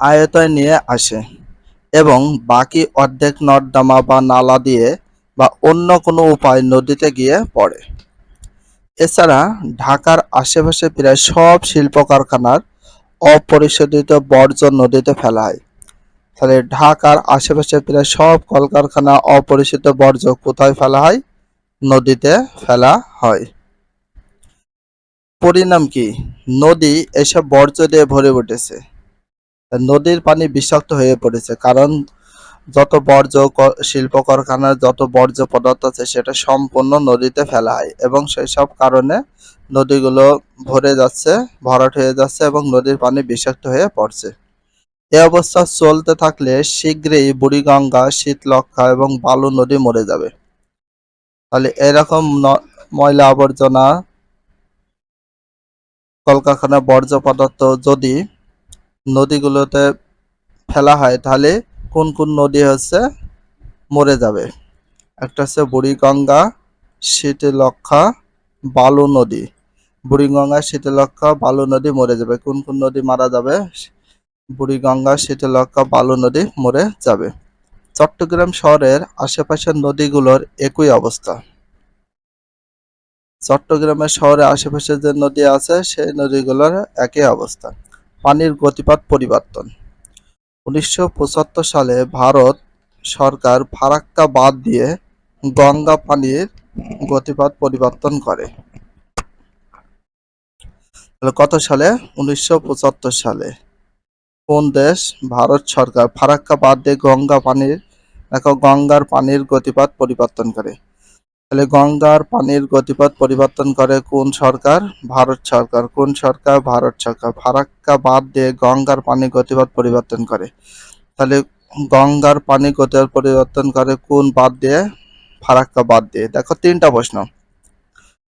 আয়তায় নিয়ে আসে এবং বাকি অর্ধেক নর্দমা বা নালা দিয়ে বা অন্য কোনো উপায় নদীতে গিয়ে পড়ে। এছাড়া ঢাকার আশেপাশে প্রায় সব শিল্প কারখানার অপরিশোধিত বর্জ্য নদীতে ফেলা হয়। তাহলে ঢাকার আশেপাশে প্রায় সব কলকারখানা অপরিশোধিত বর্জ্য কোথায় ফেলা হয়? নদীতে ফেলা হয়। পরিণাম কি? নদী এসব বর্জ্য দিয়ে ভরে উঠেছে। নদীর পানি বিষাক্ত হয়ে পড়েছে, কারণ যত বর্জ্য শিল্প কারখানার যত বর্জ্য পদার্থ আছে, সেটা সম্পূর্ণ নদীতে ফেলা হয় এবং সেই সব কারণে নদীগুলো ভরে যাচ্ছে, ভরাট হয়ে যাচ্ছে এবং নদীর পানি বিষাক্ত হয়ে পড়ছে। এ অবস্থা চলতে থাকলে শীঘ্রই বুড়িগঙ্গা শীতলক্ষা এবং বালু নদী মরে যাবে। তাহলে এরকম ময়লা আবর্জনা, কলকারখানা বর্জ্য পদার্থ যদি নদীগুলোতে ফেলা হয়, তাহলে কোন কোন নদী হচ্ছে মরে যাবে? একটা হচ্ছে বুড়িগঙ্গা শীতলক্ষা বালু নদী। বুড়িগঙ্গা শীতলক্ষা বালু নদী মরে যাবে। কোন কোন নদী মারা যাবে? বুড়িগঙ্গা শীতলক্ষা বালু নদী মরে যাবে। চট্টগ্রাম শহরের আশেপাশের নদীগুলোর একই অবস্থা। চট্টগ্রামের শহরের আশেপাশে যে নদী আছে, সেই নদীগুলোর একই অবস্থা। পানির গতিপথ পরিবর্তন। উনিশশো পঁচাত্তর সালে ভারত সরকার ফারাক্কা বাদ দিয়ে গঙ্গা পানির গতিপথ পরিবর্তন করে। কত সালে? উনিশশো পঁচাত্তর সালে। কোন দেশ? ভারত সরকার ফারাক্কা বাদ দিয়ে গঙ্গা পানির, দেখো গঙ্গার পানির গতিপথ পরিবর্তন করে। তাহলে গঙ্গার পানির গতিপথ পরিবর্তন করে কোন সরকার? ভারত সরকার। কোন সরকার? ভারত সরকার। ফারাক্কা বাদ দিয়ে গঙ্গার পানি গতিপথ পরিবর্তন করে। তাহলে গঙ্গার পানি গতিপথ পরিবর্তন করে কোন বাদ দিয়ে? ফারাক্কা বাদ দিয়ে। দেখো তিনটা প্রশ্ন।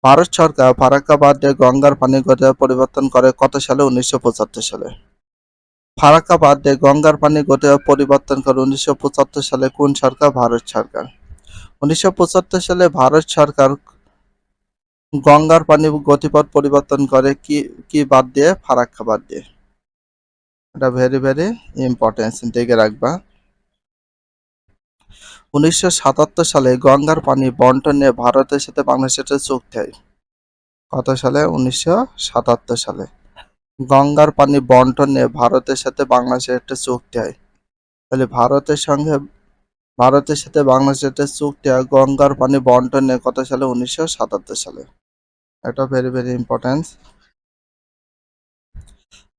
ভারত সরকার ফারাক্কা বাদ দিয়ে গঙ্গার পানি গতিপথ পরিবর্তন করে কত সালে? উনিশশো পঁচাত্তর সালে। ফারাক্কা বাদ দিয়ে গঙ্গার পানি গতিপথ পরিবর্তন করে উনিশশো পঁচাত্তর সালে কোন সরকার? ভারত সরকার। উনিশশো পঁচাত্তর সালে ভারত সরকার গঙ্গার পানি গতিপথ পরিবর্তন করে কি কি বাদ দিয়ে? ফারাক্কা বাদ দিয়ে। এটা ভেরি ভেরি ইম্পর্টেন্স দেখে রাখবা। উনিশশো সাতাত্তর সালে গঙ্গার পানি বন্টন নিয়ে ভারতের সাথে বাংলাদেশের চুক্তি হয় কত সালে? উনিশশো সাতাত্তর সালে। গঙ্গার পানি বন্টন নিয়ে ভারতের সাথে বাংলাদেশের একটা চুক্তি হয় তাহলে ভারতের সঙ্গে ভারতের সাথে বাংলাদেশের চুক্তি হয় গঙ্গার পানি বন্টন নিয়ে কত সালে? উনিশশো সাতাত্তর সালে। এটা ভেরি ভেরি ইম্পর্টেন্স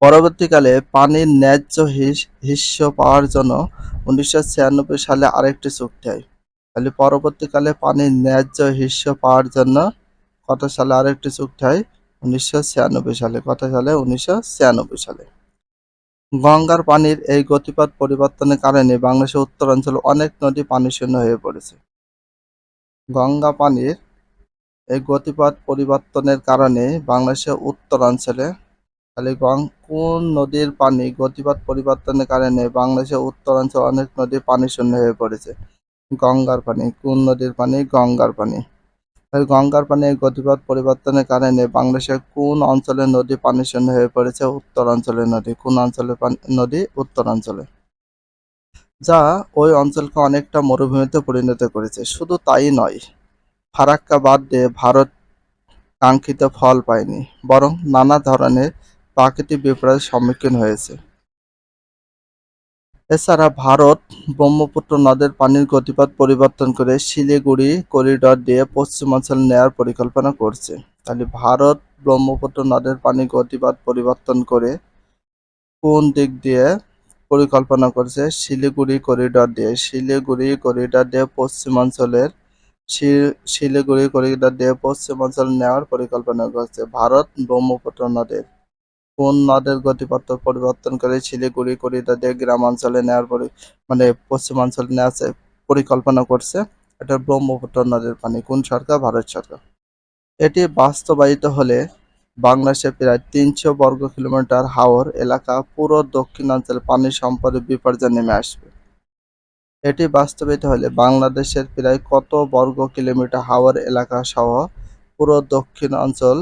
পরবর্তীকালে পানির ন্যায্য হিস- হিস্য পাওয়ার জন্য উনিশশো ছিয়ানব্বই সালে আরেকটি চুক্তি হয়। তাহলে পরবর্তীকালে পানির ন্যায্য হিস্য পাওয়ার জন্য কত সালে আরেকটি চুক্তি হয়? উনিশশো ছিয়ানব্বই সালে। কত সালে? উনিশশো ছিয়ানব্বই সালে। গঙ্গার পানির এই গতিপথ পরিবর্তনের কারণে বাংলাদেশের উত্তরাঞ্চলে অনেক নদী পানি শূন্য হয়ে পড়েছে। গঙ্গা পানির এই গতিপথ পরিবর্তনের কারণে বাংলাদেশের উত্তরাঞ্চলে তাহলে কোন নদীর পানি গতিপথ পরিবর্তনের কারণে বাংলাদেশের উত্তরাঞ্চলে অনেক নদী পানি শূন্য হয়ে পড়েছে? গঙ্গার পানি, কোন নদীর পানি? গঙ্গার পানি। গঙ্গার পানি এই গতিপথ পরিবর্তনের কারণে বাংলাদেশের কোন অঞ্চলের নদী পানি শূন্য হয়ে পড়েছে? উত্তরাঞ্চলের নদী। কোন অঞ্চলের নদী? উত্তরাঞ্চলে যা ওই অঞ্চলকে অনেকটা মরুভূমিতে পরিণত করেছে। শুধু তাই নয় ফারাক্কা বাদ দিয়ে ভারত কাঙ্ক্ষিত ফল পায়নি, বরং নানা ধরনের প্রাকৃতিক বিপর্যয়ের সম্মুখীন হয়েছে। এছাড়া ভারত ব্রহ্মপুত্র নদের পানির গতিপথ পরিবর্তন করে শিলিগুড়ি করিডর দিয়ে পশ্চিমাঞ্চল নেয়ার পরিকল্পনা করছে। তাহলে ভারত ব্রহ্মপুত্র নদের পানির গতিপথ পরিবর্তন করে কোন দিক দিয়ে পরিকল্পনা করছে? শিলিগুড়ি করিডর দিয়ে। শিলিগুড়ি করিডর দিয়ে পশ্চিমাঞ্চলের শিলিগুড়ি করিডর দিয়ে পশ্চিমাঞ্চল নেওয়ার পরিকল্পনা করছে। ভারত ব্রহ্মপুত্র নদের কোন নদের গতিপথ পরিবর্তন করে শিলিগুড়ি, করিডর দিয়ে গ্রামাঞ্চলে নেওয়ার পরি মানে পশ্চিমাঞ্চলে নেওয়ার পরিকল্পনা করছে, এটা ব্রহ্মপুত্র নদের পানি। কোন সরকার? ভারত সরকার। এটি বাস্তবায়িত হলে বাংলাদেশে প্রায় তিনশো বর্গ কিলোমিটার হাওর এলাকা পুরো দক্ষিণাঞ্চলে পানি সম্পদের বিপর্যয় নেমে আসবে। এটি বাস্তবায়িত হলে বাংলাদেশের প্রায় কত বর্গ কিলোমিটার হাওর এলাকা সহ পুরো দক্ষিণাঞ্চল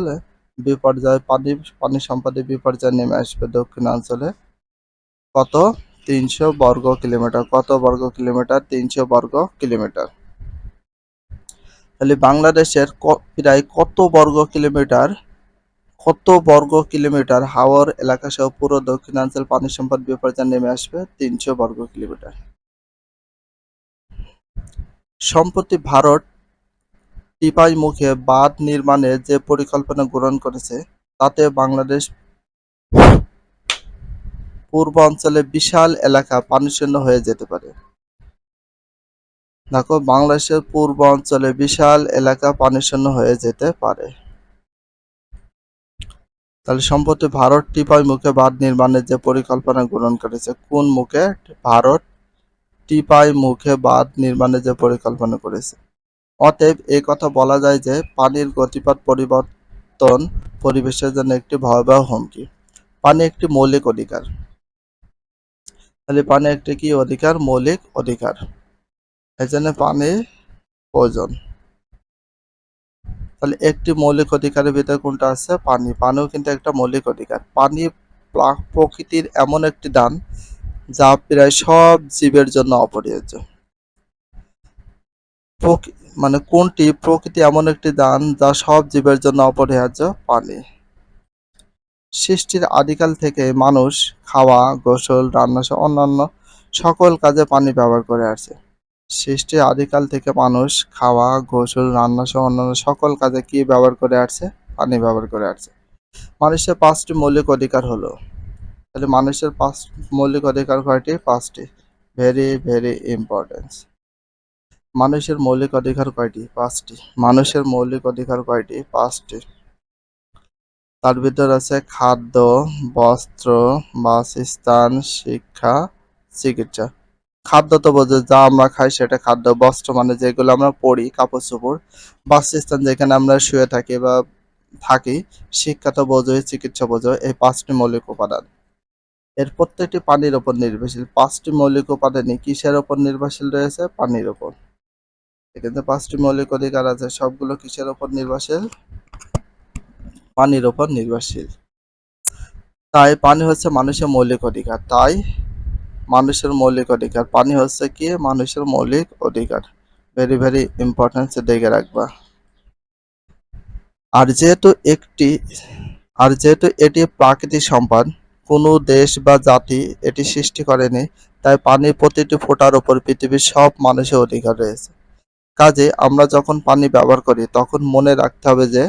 বিপর্যয়, পানি পানি সম্পদের বিপর্যয় নেমে আসবে দক্ষিণাঞ্চলে। কত? তিনশো বর্গ কিলোমিটার। কত বর্গ কিলোমিটার? তিনশো বর্গ কিলোমিটার। তাহলে বাংলাদেশের প্রায় কত বর্গ কিলোমিটার? কত বর্গ কিলোমিটার হাওর এলাকা সহ পুরো দক্ষিণাঞ্চল পানি সম্পদ বিপর্যয় নেমে আসবে? তিনশো বর্গ কিলোমিটার। সম্প্রতি ভারত টিপাই মুখে বাঁধ নির্মাণের যে পরিকল্পনা গ্রহণ করেছে, তাতে বাংলাদেশ পূর্ব অঞ্চলে বিশাল এলাকা পানিশূন্য হয়ে যেতে পারে। দেখো, বাংলাদেশের পূর্বাঞ্চলে বিশাল এলাকা পানিশূন্য হয়ে যেতে পারে। তাহলে সম্প্রতি ভারত টিপাই মুখে বাঁধ নির্মাণের যে পরিকল্পনা গ্রহণ করেছে, কোন মুখে? ভারত টিপাই মুখে বাঁধ নির্মাণের যে পরিকল্পনা করেছে। অতএব এই কথা বলা যায় যে পানির গতিপথ পরিবর্তন পরিবেশের জন্য একটি ভয়াবহ হুমকি। পানি একটি মৌলিক অধিকার। তাহলে পানি একটি কি অধিকার? মৌলিক অধিকার। এই জন্য পানি প্রয়োজন। তাহলে একটি মৌলিক অধিকারের ভিতরে কোনটা আছে? পানি। পানিও কিন্তু একটা মৌলিক অধিকার। পানি প্রকৃতির এমন একটি দান যা প্রায় সব জীবের জন্য অপরিহার্য। মানে কোনটি? প্রকৃতি এমন একটি দান যা সব জীবের জন্য অপরিহার্য পানি। সৃষ্টির আদিকাল থেকে মানুষ খাওয়া, গোসল, রান্না সহ অন্যান্য সকল কাজে পানি ব্যবহার করে আসছে সৃষ্টির আদিকাল থেকে মানুষ খাওয়া, গোসল, রান্না সহ অন্যান্য সকল কাজে কি ব্যবহার করে আসছে পানি ব্যবহার করে আসছে মানুষের পাঁচটি মৌলিক অধিকার হলো, তাহলে মানুষের পাঁচ, মৌলিক অধিকার কয়টি? পাঁচটি। Very very importance. মানুষের মৌলিক অধিকার কয়টি? পাঁচটি। মানুষের মৌলিক অধিকার কয়টি? পাঁচটি। তার ভিতর আছে খাদ্য, বস্ত্র, বাসস্থান, শিক্ষা, চিকিৎসা। খাদ্য তো বোঝো যা আমরা খাই সেটা খাদ্য, বস্ত্র মানে যেগুলো আমরা পরি, কাপড় চোপড়। বাসস্থান যেখানে আমরা শুয়ে থাকি বা থাকি, শিক্ষা তো বোঝোই চিকিৎসা বোঝো, এই পাঁচটি মৌলিক উপাদান। এর প্রত্যেকটি পানির উপর নির্ভরশীল। পাঁচটি মৌলিক উপাদানই কিসের উপর নির্ভরশীল রয়েছে? পানির উপর এখানে পাঁচটি মৌলিক অধিকার আছে। সবগুলো কিসের উপর নির্ভরশীল? পানির উপর নির্ভরশীল। তাই পানি হচ্ছে মানুষের মৌলিক অধিকার। তাই মানুষের মৌলিক অধিকার। পানি হচ্ছে কি? মানুষের মৌলিক অধিকার। ভেরি ভেরি ইম্পর্টেন্স দেখে রাখবা। আর যেহেতু একটি, আর যেহেতু এটি প্রাকৃতিক সম্পদ, কোনো দেশ বা জাতি এটি সৃষ্টি করেনি, তাই পানির প্রতিটি ফোঁটার উপর পৃথিবীর সব মানুষের অধিকার রয়েছে। কাজে আমরা যখন পানি ব্যবহার করি, তখন মনে রাখতে হবে যে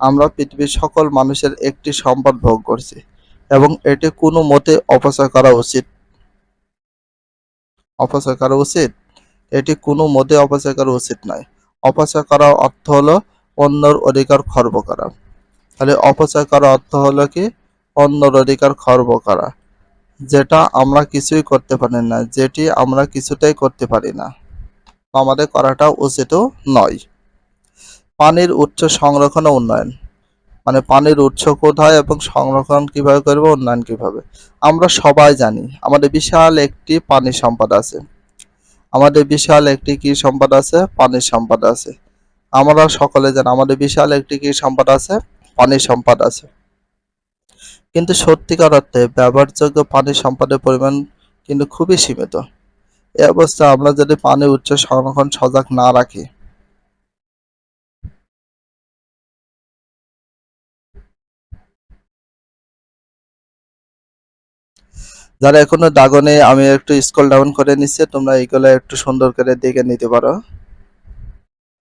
আমরা পৃথিবীর সকল মানুষের একটি সম্পদ ভোগ করছি এবং এটি কোনো মতে অপচয় করা উচিত। অপচয় করা উচিত? এটি কোনো মতে অপচয় করা উচিত নয়। অপচয় করার অর্থ হলো অন্যর অধিকার খর্ব করা। তাহলে অপচয় করার অর্থ হলো কি? অন্যর অধিকার খর্ব করা। যেটা আমরা কিছুই করতে পারি না, যেটি আমরা কিছুতেই করতে পারি না। আমাদের করাটা উচিতও নয়। পানির উৎস সংরক্ষণ উন্নয়ন। মানে পানির উৎস কোথায় এবং সংরক্ষণ কীভাবে করবে, উন্নয়ন কীভাবে? আমরা সবাই জানি, আমাদের বিশাল একটি পানি সম্পদ আছে। আমাদের বিশাল একটি কি সম্পদ আছে পানির সম্পদ আছে। আমরা সকলে জানি, আমাদের বিশাল একটি কি সম্পদ আছে পানির সম্পদ আছে। কিন্তু সত্যিকার অর্থে ব্যবহারযোগ্য পানির সম্পদের পরিমাণ কিন্তু খুবই সীমিত। এই অবস্থা, আমরা যদি পানি উচ্চ সংরক্ষণ সজাগ না রাখি। যারা এখনও দাগনে, আমি একটু স্ক্রল ডাউন করে নিচ্ছে, তোমরা এইগুলো একটু সুন্দর করে দেখে নিতে পারো।